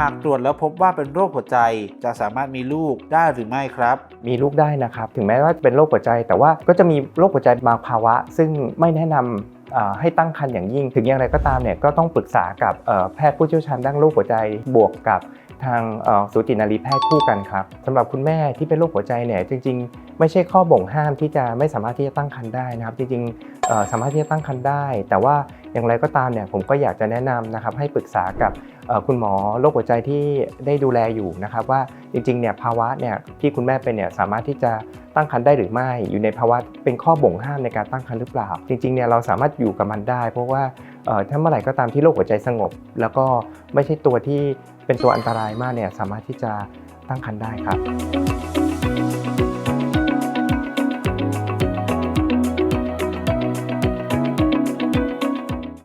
หากตรวจแล้วพบว่าเป็นโรคหัวใจจะสามารถมีลูกได้หรือไม่ครับ มีลูกได้นะครับ ถึงแม้ว่าจะเป็นโรคหัวใจ แต่ว่าก็จะมีโรคหัวใจบางภาวะ ซึ่งไม่แนะนำเอ่อให้ตั้งครรภ์อย่างยิ่ง ถึงอย่างไรก็ตามเนี่ยก็ต้องปรึกษากับแพทย์ผู้เชี่ยวชาญด้านโรคหัวใจบวกกับทางสูตินารีแพทย์คู่กันครับสำหรับคุณแม่ที่เป็นโรคหัวใจเนี่ยจริง ๆ ไม่ใช่ข้อบ่งห้ามที่จะไม่สามารถที่จะตั้งครรภ์ได้นะครับ จริงๆสามารถที่จะตั้งครรภ์ได้ แต่ว่าอย่างไรก็ตามเนี่ยผมก็อยากจะแนะนำนะครับให้ปรึกษากับคุณหมอโรคหัวใจที่ได้ดูแลอยู่นะครับว่าจริงๆเนี่ยภาวะเนี่ยที่คุณแม่เป็นเนี่ยสามารถที่จะตั้งครรภ์ได้หรือไม่ อยู่ในภาวะเป็นข้อบ่งห้ามในการตั้งครรภ์หรือเปล่า จริงๆเนี่ยเราสามารถอยู่กับมันได้ เพราะว่าถ้าเมื่อไหร่ก็ตามที่โรคหัวใจสงบ แล้วก็ไม่ใช่ตัวที่เป็นตัวอันตรายมากเนี่ยสามารถที่จะตั้งครรภ์ได้ครับ